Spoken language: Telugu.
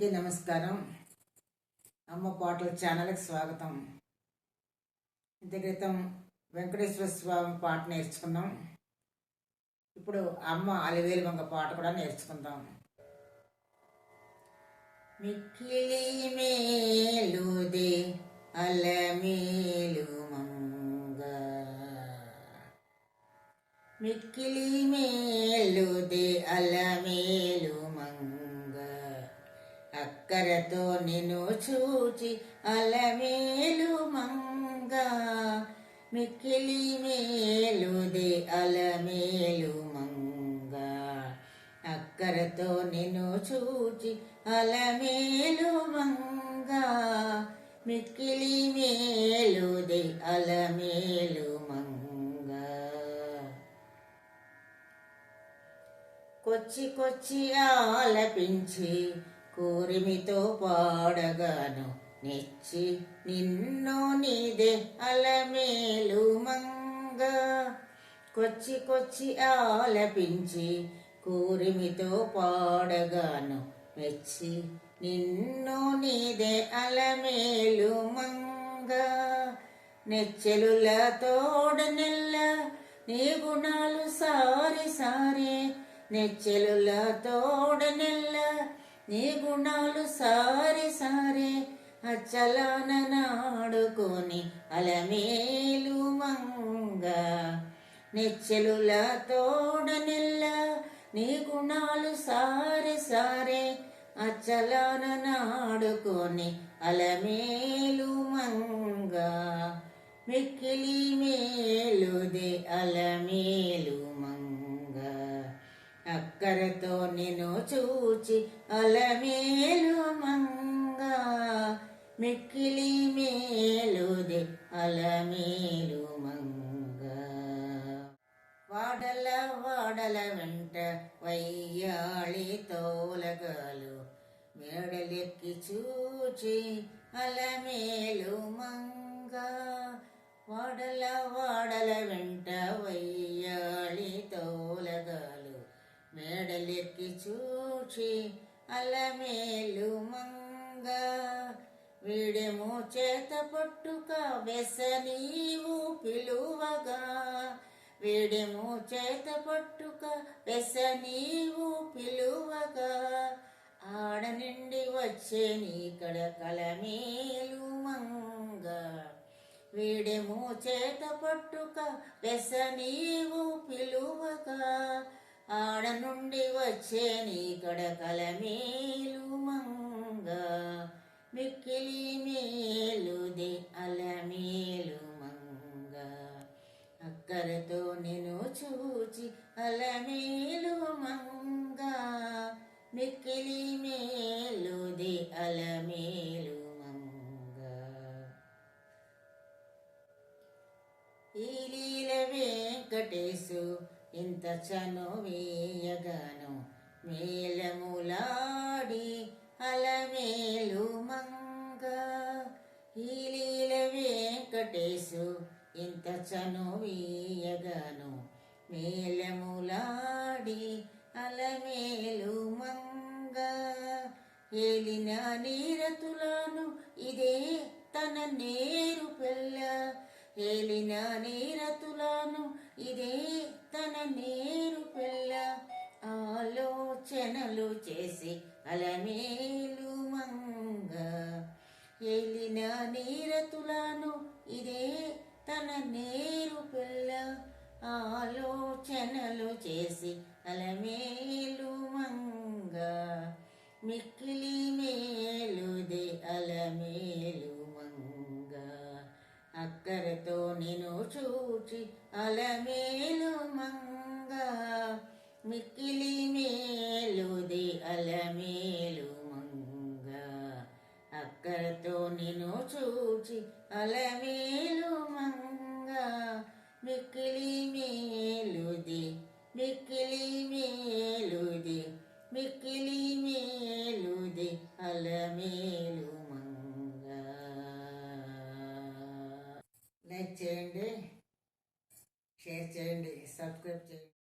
అందరికీ నమస్కారం. అమ్మ పాటల ఛానల్కి స్వాగతం. ఇంత క్రితం వెంకటేశ్వర స్వామి పాట నేర్చుకున్నాం. ఇప్పుడు అమ్మ అలివేలు వంగ పాట కూడా నేర్చుకుందాం. మిక్కిలి మేలుదే అలమేలు మంగ. మిక్కిలి మేలుదే అలమేలు అక్కరతో నిన్ను చూచి అలమేలు మంగ. మిక్కిలి మేలుదే అలమేలు మంగ. అక్కరతో నిన్ను చూచి అలమేలు మంగ. మిక్కిలి మేలుదే అలమేలు మంగ. కొచ్చి కొచ్చి ఆలపించి కూరిమితో పాడగాను నెచ్చి నిన్ను నీదే అలమేలు మంగ కొచ్చి కొచ్చి ఆలపించి కూరిమితో పాడగాను మెచ్చి నిన్ను నీదే అలమేలు మంగ నెచ్చెలుల తోడ నెల్ల నీ గుణాలు సారి సారే నెచ్చెలుల తోడ నెల్ల నీ గుణాలు సారి సారే అచ్చలాన నాడుకొని అలమేలు మంగ. నెచ్చెలుల తోడ నెల్ల నీ గుణాలు సారి సారే అచ్చలాన నాడుకొని అలమేలు మంగ. మిక్కిలి మేలుదే అలమేలు అక్కరతో నేను చూచి అలమేలు మంగ. మిక్కిలి మేలుది అలమేలు మంగ. వాడల వాడల వెంట వయ్యాళి తోలగాలు. మేడలెక్కి చూచి అలమేలు మంగ. వాడల వాడల వెంట వయ్యాళి తోల మేడలెక్కి చూచి అలమేలు మంగ వీడెము చేత పట్టుక వెస పిలువగా. వీడెము చేత పట్టుక వెస పిలువగా. ఆడ నుండి వచ్చే నీకడ కలమేలు మంగ వీడెము చేత పట్టుక వెసనీవు పిలువగా. ఆడ నుండి వచ్చే నీకడ కలమేలు మంగ. మిక్కిలి మేలుదే అలమేలు మంగ. అక్కరతో నేను చూచి అలమేలు మంగ. మిక్కిలి మేలుదే అలమేలు మంగ. ఈ లీల వెంకటేశు ఇంత చనువేయగను మేలములాడి అలమేలు మంగ. ఈ లీల వెంకటేశు ఇంత చనువేయగను మేలములాడి అలమేలు మంగ. ఏలిన నీరతులను ఇదే తన నేరు పిల్ల ఏలిన నీరతులను ఇదే తన నేరు పిల్ల. ఆలోచనలు చేసి అలమేలు మంగ. ఏలిన నీరతులను ఇదే తన నేరు పిల్ల. ఆలోచనలు చేసి అలమేలు మంగ. మిక్కిలి మే అక్కరతో నేను చూచి అలమేలు మంగ. మిక్కిలి మేలుది అలమేలు మంగ. అక్కరతో నేను చూచి అలమేలు మంగ. మిక్కిలి మేలుది మిక్కిలి మేలుది మిక్ सब्सक्राइब चाहिए